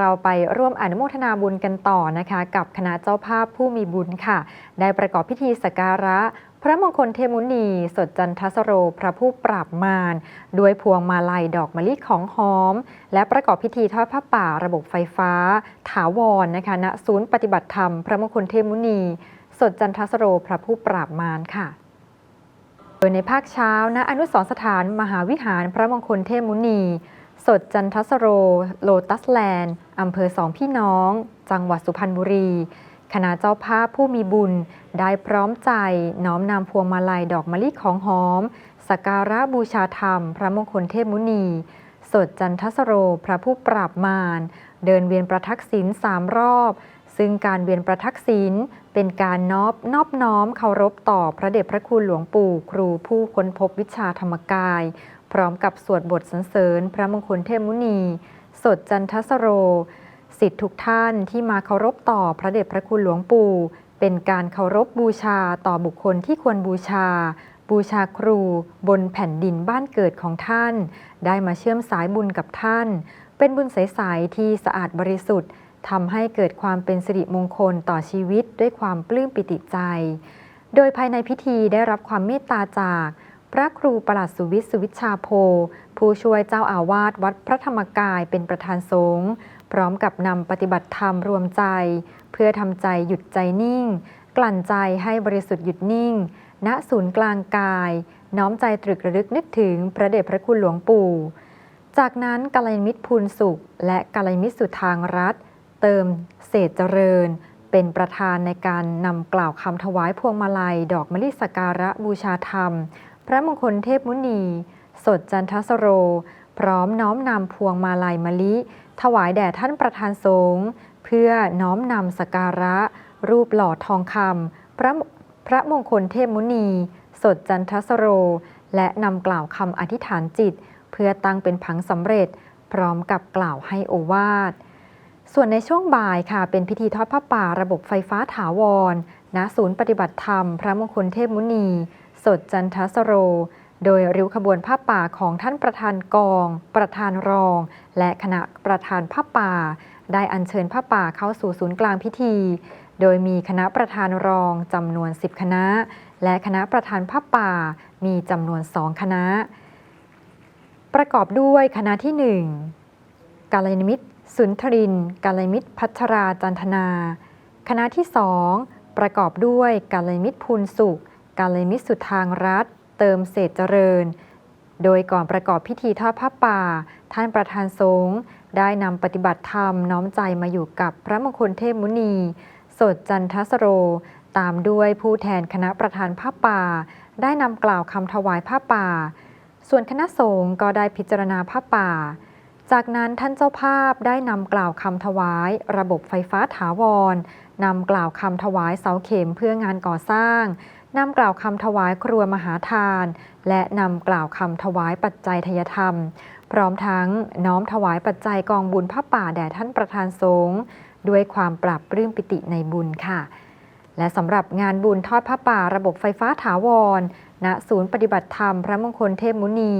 เราไปร่วมอนุโมทนาบุญกันต่อนะคะ กับคณะเจ้าภาพผู้มีบุญค่ะ ได้ประกอบพิธีสักการะ พระมงคลเทมุนี สดจันทสโร พระผู้ปราบมารด้วยพวงมาลัยดอกมะลิของหอม และประกอบพิธีทอดผ้าป่าระบบไฟฟ้า ถาวรนะคะณศูนย์ปฏิบัติธรรม พระมงคลเทมุนี สดจันทสโร พระผู้ปราบมารค่ะโดยในภาคเช้าณอนุสรสถานมหาวิหารพระมงคลเทมุนี สดจันทสโร โลตัสแลนด์ อำเภอสองพี่น้อง จังหวัดสุพรรณบุรี คณะเจ้าภาพผู้มีบุญ ได้พร้อมใจ น้อมนำพวงมาลัยดอกมะลิของหอม สักการะบูชาธรรม พระมงคลเทพมุนี สดจันทสโร พระผู้ปราบมาร เดินเวียนประทักษิณสามรอบ ซึ่งการเวียนประทักษิณเป็นการนอบนอบน้อมเคารพต่อพระเดชพระคุณหลวงปู่ ครูผู้ค้นพบวิชาธรรมกาย พร้อมกับสวดบทสรรเสริญ พระมงคลเทพมุนี สดจันทสโร สิทธิทุกท่านที่มาเคารพต่อพระเดชพระคุณหลวงปู่ เป็นการเคารพบูชาต่อบุคคลที่ควรบูชา บูชาครูบนแผ่นดินบ้านเกิดของท่าน ได้มาเชื่อมสายบุญกับท่าน เป็นบุญใสๆที่สะอาดบริสุทธิ์ทำให้เกิดความเป็นสิริมงคลต่อชีวิตด้วยความปลื้มปิติใจ โดยภายในพิธีได้รับความเมตตาจาก พระครูประหลัดสุวิทย์สุวิชชาโพ ผู้ช่วยเจ้าอาวาสวัดพระธรรมกายเป็นประธานสงฆ์พร้อมกับนำปฏิบัติธรรมรวมใจ เพื่อทำใจหยุดใจนิ่ง กลั่นใจให้บริสุทธิ์หยุดนิ่ง ณศูนย์กลางกาย น้อมใจตรึกระลึกนึกถึงพระเดชพระคุณหลวงปู่ จากนั้นกัลยมิตรพูนสุข และกัลยมิตรสุทางรัฐ เติมเศษเจริญเป็นประธานในการนำกล่าวคำถวายพวงมาลัย ดอกมะลิสการะบูชาธรรม พระมงคลเทพมุนี สดจันทสโร พร้อมน้อมนำพวงมาลัยมะลิ ถวายแด่ท่านประธานสงฆ์เพื่อน้อมนำสกการะ รูปหล่อทองคำพระพระมงคลเทพมุนี สดจันทสโร และนำกล่าวคำอธิษฐานจิต เพื่อตั้งเป็นผังสำเร็จ พร้อมกับกล่าวให้โอวาทส่วนในช่วงบ่ายค่ะ เป็นพิธีทอดผ้าป่าระบบไฟฟ้าถาวรณศูนย์ปฏิบัติธรรม พระมงคลเทพมุนี สดจันทสโร โดยริ้วขบวนผ้าป่าของท่านประธานกอง ประธานรอง และคณะประธานผ้าป่า ได้อัญเชิญผ้าป่าเข้าสู่ศูนย์กลางพิธี โดยมีคณะประธานรองจำนวน 10 คณะ และคณะประธานผ้าป่ามีจำนวนสองคณะ ประกอบด้วยคณะที่ 1 กาลยานมิตรสุนทรินกาลยมิตรพัชราจันทนา คณะที่ 2 ประกอบด้วยกาลยมิตรภูนสุข กาลยมิตรสุทางรัฐ เติมเศษเจริญ โดยก่อนประกอบพิธีทอดผ้าป่า ท่านประธานสงฆ์ได้นำปฏิบัติธรรมน้อมใจมาอยู่กับพระมงคลเทพมุนี สดจันทสโร ตามด้วยผู้แทนคณะประธานผ้าป่า ได้นำกล่าวคำถวายผ้าป่า ส่วนคณะสงฆ์ก็ได้พิจารณาผ้าป่า จากนั้นท่านเจ้าภาพได้นำกล่าวคำถวาย ระบบไฟฟ้าถาวรนำกล่าวคำถวายเสาเข็มเพื่องานก่อสร้าง นำกล่าวคำถวายครัวมหาทาน และนำกล่าวคำถวายปัจจัยทยธรรม พร้อมทั้งน้อมถวายปัจจัยกองบุญผ้าป่าแด่ท่านประธานสงฆ์ด้วยความปรับปลื้มปิติในบุญค่ะ และสำหรับงานบุญทอดผ้าป่าระบบไฟฟ้าถาวร ณ ศูนย์ปฏิบัติธรรมพระมงคลเทพมุนี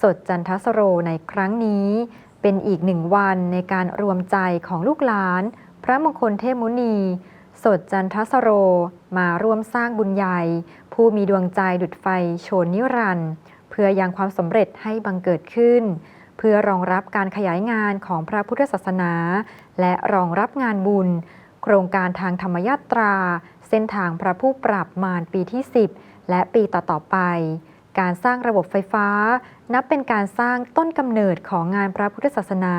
สดจันทสโรในครั้งนี้ เป็นอีกหนึ่งวันในการรวมใจของลูกหลาน พระมงคลเทพมุนี สดจันทสโร มาร่วมสร้างบุญใหญ่ ผู้มีดวงใจดุดไฟโชนนิรันด์เพื่อยังความสำเร็จให้บังเกิดขึ้น เพื่อรองรับการขยายงานของพระพุทธศาสนา และรองรับงานบุญ โครงการทางธรรมยาตรา เส้นทางพระผู้ปราบมารปีที่ 10 และปีต่อๆไป การสร้างระบบไฟฟ้า นับเป็นการสร้างต้นกำเนิดของงานพระพุทธศาสนา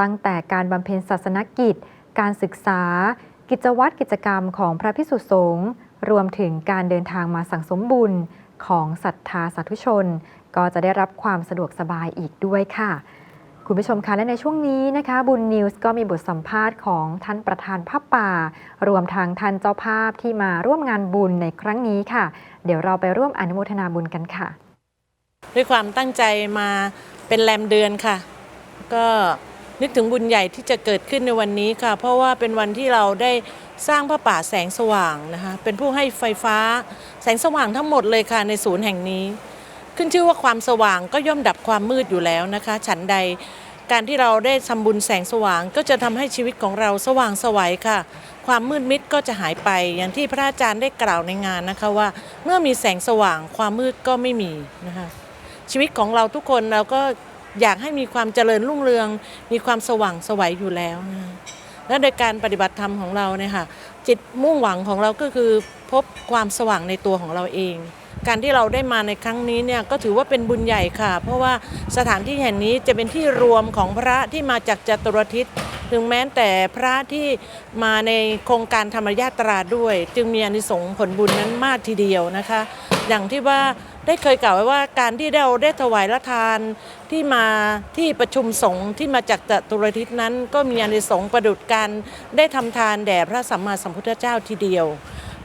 ตั้งแต่การบำเพ็ญศาสนกิจ การศึกษา กิจวัตรกิจกรรมของพระพิสุสงฆ์รวมถึงการเดินทางมาสั่งสมบุญของศรัทธาสาธุชน ก็จะได้รับความสะดวกสบายอีกด้วยค่ะ คุณผู้ชมคะและในช่วงนี้นะคะ บุญนิวส์ก็มีบทสัมภาษณ์ของท่านประธานผ้าป่า รวมทั้งท่านเจ้าภาพที่มาร่วมงานบุญในครั้งนี้ค่ะ เดี๋ยวเราไปร่วมอนุโมทนาบุญกันค่ะ ด้วยความตั้งใจมาเป็นแรมเดือนค่ะ ก็ นึกถึงบุญใหญ่ที่จะเกิดขึ้นในวันนี้ค่ะ เพราะว่าเป็นวันที่เราได้สร้างพระป่าแสงสว่างนะคะเป็นผู้ให้ไฟฟ้าแสงสว่างทั้งหมดเลยค่ะในศูนย์แห่งนี้ ขึ้นชื่อว่าความสว่างก็ย่อมดับความมืดอยู่แล้วนะคะ ฉันใดการที่เราได้ทำบุญแสงสว่างก็จะทำให้ชีวิตของเราสว่างไสวัยค่ะ ความมืดมิดก็จะหายไป อย่างที่พระอาจารย์ได้กล่าวในงานนะคะว่า เมื่อมีแสงสว่างความมืดก็ไม่มีนะคะชีวิตของเราทุกคนเราก็ อยากให้มีความเจริญรุ่งเรือง มีความสว่างสวัยอยู่แล้วนะและโดยการปฏิบัติธรรมของเราเนี่ยค่ะจิตมุ่งหวังของเราก็คือพบความสว่างในตัวของเราเอง การที่เราได้มาในครั้งนี้เนี่ยก็ถือว่าเป็นบุญใหญ่ค่ะ เพราะว่าสถานที่แห่งนี้จะเป็นที่รวมของพระที่มาจากจัตุรทิศถึงแม้แต่พระที่มาในโครงการธรรมญาตราด้วย จึงมีอนิสงส์ผลบุญนั้นมากทีเดียวนะคะ อย่างที่ว่า ได้เคยกล่าวไว้ว่าการที่เราได้ถวายละทานที่มาที่ประชุมสงฆ์ที่มาจากจตุรทิศนั้น ก็มีอานิสงส์ประดุจการได้ทำทานแด่พระสัมมาสัมพุทธเจ้าทีเดียว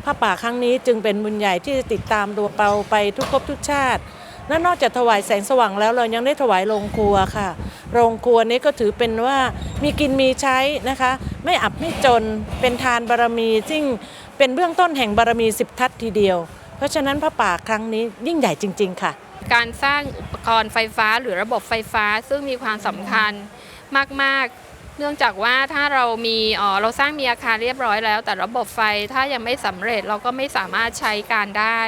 พระป่าครั้งนี้จึงเป็นบุญใหญ่ที่จะติดตามตัวเปาไปทุกภพทุกชาติและนอกจากถวายแสงสว่างแล้วเรายังได้ถวายโรงครัวค่ะ โรงครัวนี้ก็ถือเป็นว่ามีกินมีใช้นะคะ ไม่อับไม่จนเป็นทานบารมีซึ่งเป็นเบื้องต้นแห่งบารมีสิบทัศทีเดียว เพราะฉะนั้นพระป่าครั้งนี้ยิ่งใหญ่จริง ๆ ค่ะ การสร้างอุปกรณ์ไฟฟ้าหรือระบบไฟฟ้าซึ่งมีความสำคัญมาก ๆ เนื่องจากว่าถ้าเรามีเอ่อเราสร้างมีอาคารเรียบร้อยแล้ว แต่ระบบไฟถ้ายังไม่สำเร็จเราก็ไม่สามารถใช้การได้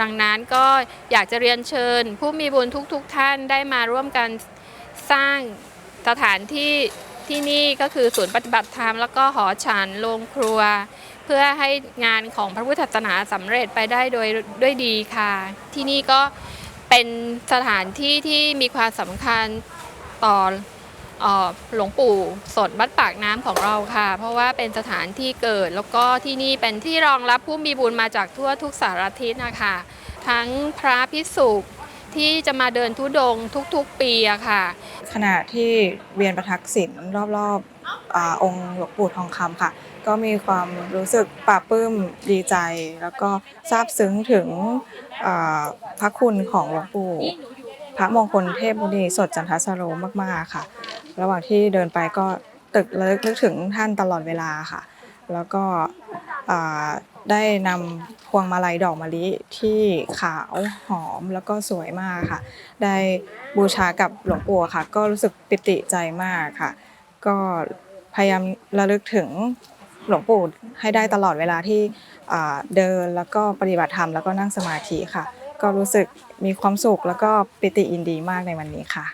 ดังนั้นก็อยากจะเรียนเชิญ ผู้มีบุญทุกๆท่านได้มาร่วมกันสร้างสถานที่ ที่นี่ก็คือศูนย์ปฏิบัติธรรมแล้วก็หอฉันโรงครัว เพื่อให้งานของพระพุทธศาสนาสำเร็จไปได้โดยด้วยดีค่ะ ที่นี่ก็เป็นสถานที่ที่มีความสำคัญต่อหลวงปู่สดวัดปากน้ำของเราค่ะ เพราะว่าเป็นสถานที่เกิดแล้วก็ที่นี่เป็นที่รองรับผู้มีบุญมาจากทั่วทุกสารทิศนะคะ ทั้งพระพิสุ ที่จะมาเดินทุดงทุกๆปีอะค่ะ ขณะที่เวียนประทักษิณรอบๆอองค์หลวงปู่ทองคำค่ะ ก็มีความรู้สึกปลาปลื้มดีใจ แล้วก็ซาบซึ้งถึงพระคุณของหลวงปู่พระมงคลเทพมุนีสดจันทสโรมากๆค่ะ ระหว่างที่เดินไปก็ตึกระลึกนึกถึงท่านตลอดเวลาค่ะ แล้วก็ได้นำพวงมาลัยดอกมะลิที่ขาวหอมแล้วก็สวยมากค่ะ ได้บูชากับหลวงปู่ค่ะ ก็รู้สึกปิติใจมากค่ะ ก็พยายามระลึกถึงหลวงปู่ให้ได้ตลอดเวลาที่เดินแล้วก็ปฏิบัติธรรมแล้วก็นั่งสมาธิค่ะ ก็รู้สึกมีความสุขแล้วก็ปิติยินดีมากในวันนี้ค่ะ